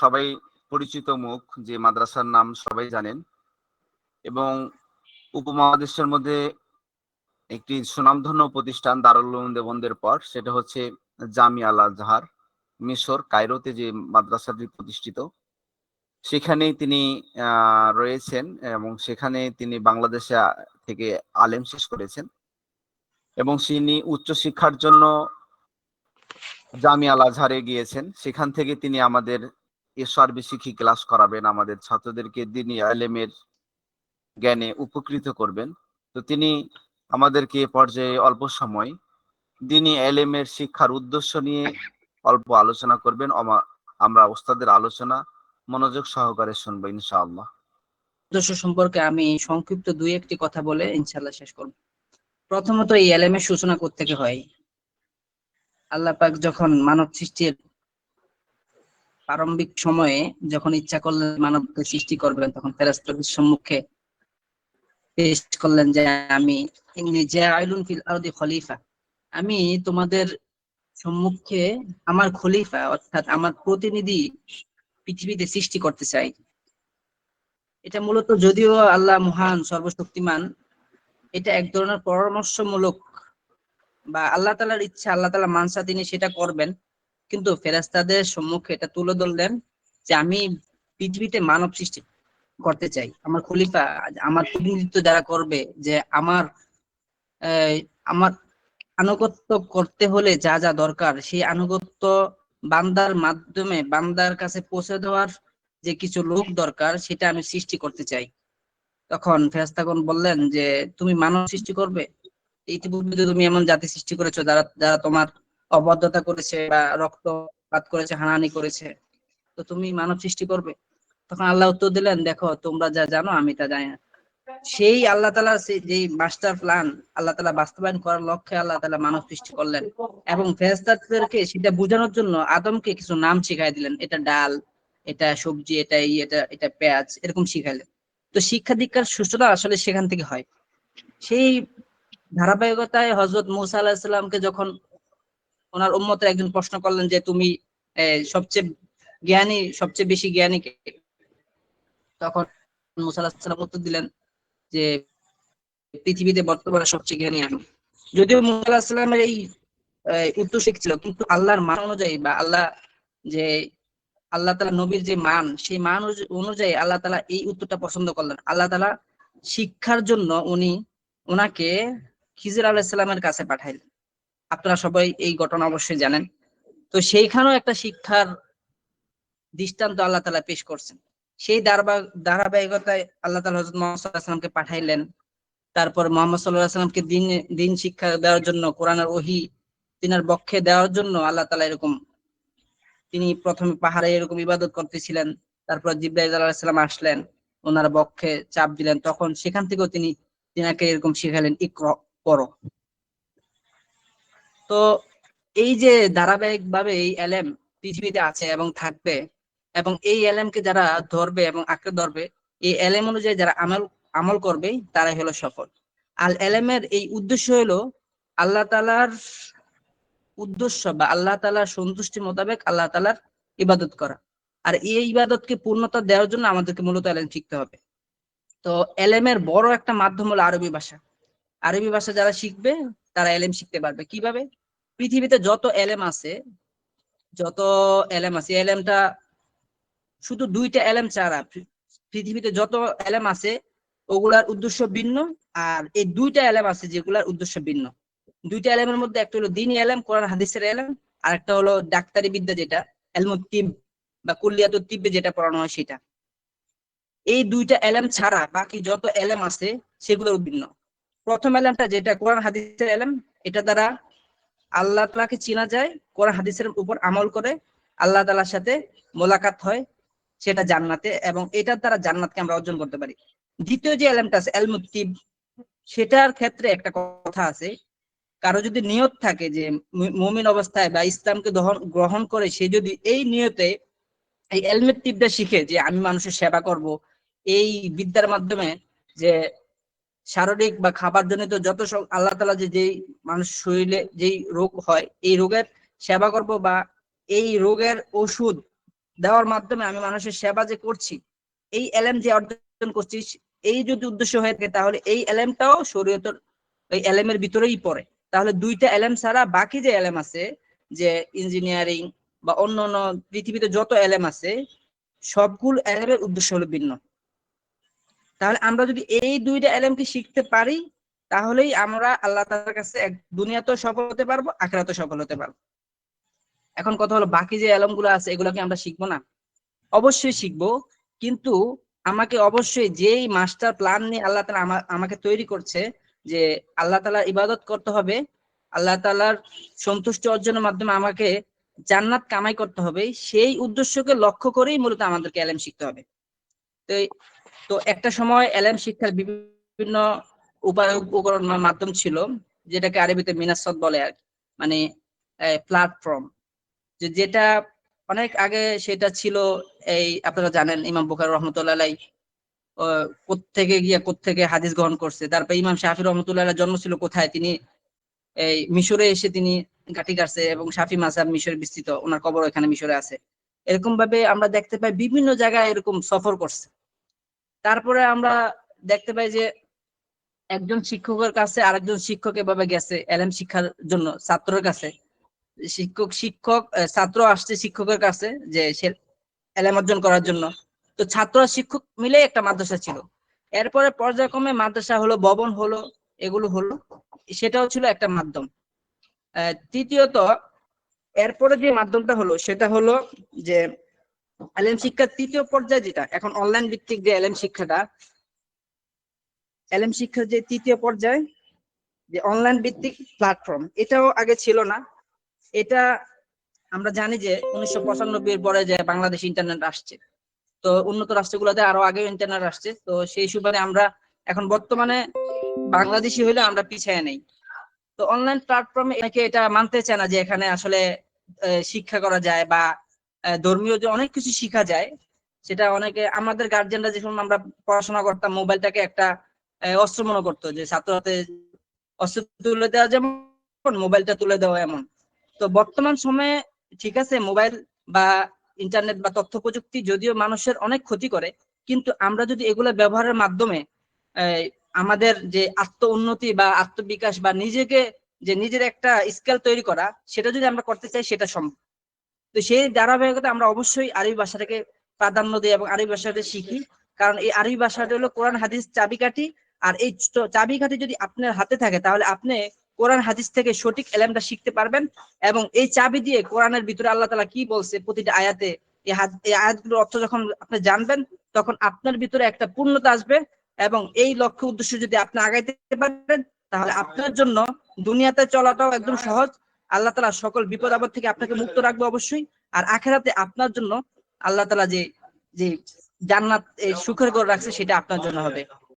সবাই পরিচিত মুখ, যে মাদ্রাসার নাম সবাই জানেন। এবং উপমহাদেশের মধ্যে একটি সুনামধন্য প্রতিষ্ঠান দারুল দেবন্দের পর, সেটা হচ্ছে জামি আল আজহার, মিশর, কায়রোতে যে মাদ্রাসাটি প্রতিষ্ঠিত। সেখানেই তিনি রয়েছেন এবং সেখানে তিনি বাংলাদেশে থেকে আলেম শেষ করেছেন। এবং তিনি উচ্চশিক্ষার জন্য জামি আল আজহারে গিয়েছেন। সেখান থেকে তিনি আমাদের এসআরবি শিখি ক্লাস করাবেন, আমাদের ছাত্রদেরকে দিনী আলেমের জ্ঞানে উপকৃত করবেন। তো তিনি আমাদেরকে পর্যায়ে অল্প সময় দিনী এলেমের শিক্ষার উদ্দেশ্য নিয়ে অল্প আলোচনা করবেন। আমরা ওস্তাদের আলোচনা মনোযোগ সহকারে শুনব ইনশাআল্লাহ। উদ্দেশ্য সম্পর্কে আমি সংক্ষিপ্ত দুই একটি কথা বলে ইনশাআল্লাহ শেষ করব। প্রথমত এই এলেমের সূচনা করতে হয়। আল্লাহ পাক যখন মানব সৃষ্টির প্রারম্ভিক সময়ে যখন ইচ্ছা করলেন মানবকে সৃষ্টি করবেন, তখন ফেরাস্তের সম্মুখে পেশ করলেন যে, আমি খলিফা। আমি তোমাদের সম্মুখে আমার খলিফা, অর্থাৎ আমার প্রতিনিধি পৃথিবীতে সৃষ্টি করতে চাই। এটা মূলত যদিও আল্লাহ মহান, সর্বশক্তিমান, এটা এক ধরনের পরামর্শমূলক বা আল্লাহ তালার ইচ্ছা, আল্লাহ তালা মানসা তিনি সেটা করবেন। কিন্তু ফেরাস্তাদের সম্মুখে এটা তুলে ধরলেন যে আমি পৃথিবীতে মানব সৃষ্টি করতে চাই। আমার খলিফা, আমার প্রতিনিধিত্ব যারা করবে, যে আমার আমার আনুগত্য করতে হলে যা যা দরকার, সেই আনুগত্য বান্দার মাধ্যমে, বান্দার কাছে পৌঁছে দেওয়ার যে কিছু লোক দরকার, সেটা আমি সৃষ্টি করতে চাই। তখন ফেরাস্তাগণ বললেন যে, তুমি মানব সৃষ্টি করবে? ইতিপূর্বে তুমি এমন জাতি সৃষ্টি করেছ যারা যারা তোমার অবদ্ধতা করেছে বা রক্তপাত করেছে, হানাহানি করেছে, তো তুমি মানব সৃষ্টি করবে? তখন আল্লাহ উত্তর দিলেন, দেখো, তোমরা যা জানো, আমি তা জানি সেই আল্লাহ তালা যে মাস্টার প্ল্যান আল্লাহ তালা বাস্তবায়ন করার লক্ষ্যে আল্লাহ তালা মানব সৃষ্টি করলেন এবং ফেরেস্তাদেরকে সেটা বোঝানোর জন্য আদমকে কিছু নাম শিখাই দিলেন। এটা ডাল, এটা সবজি, এটা এই এটা এটা পেঁয়াজ, এরকম শিখাইলেন। তো শিক্ষা দীক্ষার সুস্থতা আসলে সেখান থেকে হয়। সেই ধারাবাহিকতায় হজরত মুসা আলাহিসাল্লামকে যখন ওনার উম্মতের একজন প্রশ্ন করলেন যে, তুমি সবচেয়ে জ্ঞানী, সবচেয়ে বেশি জ্ঞানী তখন মুসা আলাহিসাল্লাম উত্তর দিলেন যে, পৃথিবীতে বর্তমানে সবচেয়ে জ্ঞানী আমি। যদিও মুসা আলাহিসাল্লামের এই উত্তর শিখছিল কিন্তু আল্লাহর মান অনুযায়ী বা আল্লাহ যে, আল্লাহ তালা নবীর যে মান, সেই মান অনুযায়ী আল্লাহ তালা এই উত্তরটা পছন্দ করলেন। আল্লাহ তালা শিক্ষার জন্য উনি ওনাকে খিজির আলাহিসাল্লামের কাছে পাঠাইলেন। আপনারা সবাই এই ঘটনা অবশ্যই জানেন। তো সেইখানেও একটা শিক্ষার দৃষ্টান্ত আল্লাহ তালা পেশ করছেন। সেই ধারাবাহিকতায় আল্লাহ তালা হজরত মোহাম্মদকে পাঠাইলেন। তারপর মোহাম্মদ সাল্লাহ সাল্লামকে দিন দিন শিক্ষা দেওয়ার জন্য, কোরআনের ওহি তিনার বক্ষে দেওয়ার জন্য আল্লাহ তালা এরকম তিনি প্রথমে পাহাড়ে এরকম ইবাদত করতেছিলেন। তারপর জিব্রাইল আলাহিসাল্লাম আসলেন, ওনার বক্ষে চাপ দিলেন। তখন সেখান থেকেও তিনি তিনাকে এরকম শিখালেন, ইক্র পড়ো। তো এই যে ধারাবাহিক ভাবে এই এলএম পৃথিবীতে আছে এবং থাকবে এবং এই এলএমকে যারা ধরবে এবং আঁকড়ে ধরবে, এই এলএম অনুযায়ী যারা আমল আমল করবে, তারাই হলো সফল। আল এলএমের এই উদ্দেশ্য হলো আল্লাহ তালার উদ্দেশ্য বা আল্লাহ তালার সন্তুষ্টি মোতাবেক আল্লাহ তালার ইবাদত করা। আর এই ইবাদতকে পূর্ণতা দেওয়ার জন্য আমাদেরকে মূলত এলএম শিখতে হবে। তো এলএমের বড় একটা মাধ্যম হলো আরবি ভাষা। আরবি ভাষা যারা শিখবে তারা এলএম শিখতে পারবে। কীভাবে? পৃথিবীতে যত এলএম আছে, যত এলএম আছে, এলএমটা শুধু দুইটা এলএম ছাড়া পৃথিবীতে যত এলএম আছে, ওগুলার উদ্দেশ্য ভিন্ন, আর এই দুইটা এলএম আছে যেগুলার উদ্দেশ্য ভিন্ন। দুইটা এলএমের মধ্যে একটা হলো দিনী এলএম, কোরআন, হাদিসের এলএম, আর একটা হলো ডাক্তারি বিদ্যা যেটা এলমুত্তিব বা কুল্লিয়াত তিব্বে যেটা পড়ানো হয় সেটা। এই দুইটা এলএম ছাড়া বাকি যত এলএম আছে, সেগুলোর ভিন্ন। প্রথম এলএমটা যেটা কোরআন হাদিসের এলএম এটা দ্বারা আল্লাহ তালাকে চেনা যায়, কোরআন হাদিসের উপর আমল করে, আল্লাহ তালার সাথে মোলাকাত হয়, সেটা জান্নাতে এবং এটার দ্বারা জান্নাতকে আমরা অর্জন করতে পারি। দ্বিতীয় যে এলএমটা আছে এলমুত্তিব সেটার ক্ষেত্রে একটা কথা আছে, কারও যদি নিয়ত থাকে যে মুমিন অবস্থায় বা ইসলামকে গ্রহণ করে সে যদি এই নিয়তে, এই এলমেট টিপটা শিখে যে আমি মানুষের সেবা করব, এই বিদ্যার মাধ্যমে যে শারীরিক বা খাবার জনিত যত সব আল্লাহ তালা যে যেই মানুষ শরীরে যেই রোগ হয়, এই রোগের সেবা করব বা এই রোগের ওষুধ দেওয়ার মাধ্যমে আমি মানুষের সেবা যে করছি, এই এলেম যে অর্জন করছি, এই যদি উদ্দেশ্য হয়ে থাকে তাহলে এই এলেমটাও শরীয়তের এই এলেমের ভিতরেই পড়ে। তাহলে দুইটা এলেম ছাড়া বাকি যে এলেম আছে, যে ইঞ্জিনিয়ারিং বা অন্য অন্য পৃথিবীতে যত এলেম আছে, সবগুলো এলেমের উদ্দেশ্য হলো ভিন্ন। তাহলে আমরা যদি এই দুইটা এলেমকে শিখতে পারি, তাহলেই আমরা আল্লাহ তাআলার কাছে এক দুনিয়াতেও সফল হতে পারব আখিরাতেও সফল হতে পারব। এখন কথা হলো, বাকি যে এলমগুলো আছে এগুলোকে আমরা শিখব না? অবশ্যই শিখব, কিন্তু আমাকে অবশ্যই যেই মাস্টার প্ল্যান নিয়ে আল্লাহ তালা আমাকে তৈরি করছে, যে আল্লাহ তালার ইবাদত করতে হবে, আল্লাহ তালার সন্তুষ্টি অর্জনের মাধ্যমে আমাকে জান্নাত কামাই করতে হবে, সেই উদ্দেশ্যকে লক্ষ্য করেই মূলত আমাদেরকে এলএম শিখতে হবে। তো তো একটা সময় এলএম শিক্ষার বিভিন্ন উপায় উপকরণ মাধ্যম ছিল, যেটাকে আরবিতে মিনাসত বলে আর মানে প্ল্যাটফর্ম যে যেটা অনেক আগে সেটা ছিল এই, আপনারা জানেন, ইমাম বুখার রহমতুল্লাহ কোথেকে গিয়ে কোথেকে হাদিস গ্রহণ করছে, তারপর ইমাম শাফি রহমতুল্লাহ জন্ম ছিল কোথায়, তিনি এই মিশরে এসে তিনি গাঠি কাটছে এবং শাফি মাসাব মিশরে বিস্তৃত, ওনার কবর এখানে মিশরে আছে। এরকম ভাবে আমরা দেখতে পাই বিভিন্ন জায়গায় এরকম সফর করছে। তারপরে আমরা দেখতে পাই যে একজন শিক্ষকের কাছে আরেকজন শিক্ষক এভাবে গেছে, এলএম শিক্ষার জন্য, ছাত্রের কাছে। শিক্ষক শিক্ষক ছাত্র আসছে শিক্ষকের কাছে যে সে এলএম অর্জন করার জন্য। তো ছাত্র শিক্ষক মিলে একটা মাদ্রাসা ছিল। এরপরে পর্যায়ক্রমে মাদ্রাসা হলো, ভবন হলো, এগুলো হলো, সেটাও ছিল একটা মাধ্যম। তৃতীয়ত, এরপরে যে মাধ্যমটা হলো, সেটা হলো যে এলএম শিক্ষার তৃতীয় পর্যায়ে যেটা, এখন অনলাইন ভিত্তিক যে এলএম শিক্ষাটা, এলএম শিক্ষার যে তৃতীয় পর্যায়ে, যে অনলাইন ভিত্তিক প্ল্যাটফর্ম এটাও আগে ছিল না। এটা আমরা জানি যে উনিশশো পঁচানব্বই পরে যে বাংলাদেশ ইন্টারনেট আসছে। তো উন্নত রাষ্ট্রগুলোতে আরও আগে ইন্টারনেট আসছে। তো সেই সুবাদে আমরা এখন বর্তমানে বাংলাদেশি হইলে আমরা পিছিয়ে নেই। তো অনলাইন প্ল্যাটফর্মে এটা মানতে চায় না যে এখানে আসলে শিক্ষা করা যায় বা ধর্মীয় যে অনেক কিছু শিখা যায়, সেটা অনেকে, আমাদের গার্জিয়ানরা যখন আমরা পড়াশোনা করতাম, মোবাইলটাকে একটা অস্ত্র মনে করতো যে ছাত্র হাতে অস্ত্র তুলে দেওয়া যেমন, মোবাইলটা তুলে দেওয়া এমন। তো বর্তমান সময়ে ঠিক আছে, মোবাইল বা ইন্টারনেট বা তথ্য প্রযুক্তি যদিও মানুষের অনেক ক্ষতি করে, কিন্তু আমরা যদি এগুলো ব্যবহারের মাধ্যমে আমাদের যে আত্ম উন্নতি বা আত্মবিকাশ বা নিজেকে, যে নিজের একটা স্কেল তৈরি করা, সেটা যদি আমরা করতে চাই, সেটা সম্ভব। তো সেই ধারাবাহিকতা আমরা অবশ্যই আরবি ভাষাটাকে প্রাধান্য দিই এবং আরবি ভাষাটা শিখি। কারণ এই আরবি ভাষাটা হলো কোরআন, হাদিস, চাবিকাঠি। আর এই চাবিকাঠি যদি আপনার হাতে থাকে, তাহলে আপনি কোরআন, হাদিস থেকে সঠিক এলেমটা শিখতে পারবেন এবং এই চাবি দিয়ে কোরআনের ভিতরে আল্লাহ তালা কি বলছে প্রতিটা আয়াতে? এই আয়াতগুলোর অর্থ যখন আপনি জানবেন, তখন আপনার ভিতরে একটা পূর্ণতা আসবে এবং এই লক্ষ্য উদ্দেশ্য যদি আপনি আগাইতে পারেন, তাহলে আপনার জন্য দুনিয়াতে চলাটাও একদম সহজ। আল্লাহ তালা সকল বিপদ আপদ থেকে আপনাকে মুক্ত রাখবে অবশ্যই। আর আখেরাতে আপনার জন্য আল্লাহ তালা যে যে জান্নাত সুখের গড় রাখছে সেটা আপনার জন্য হবে।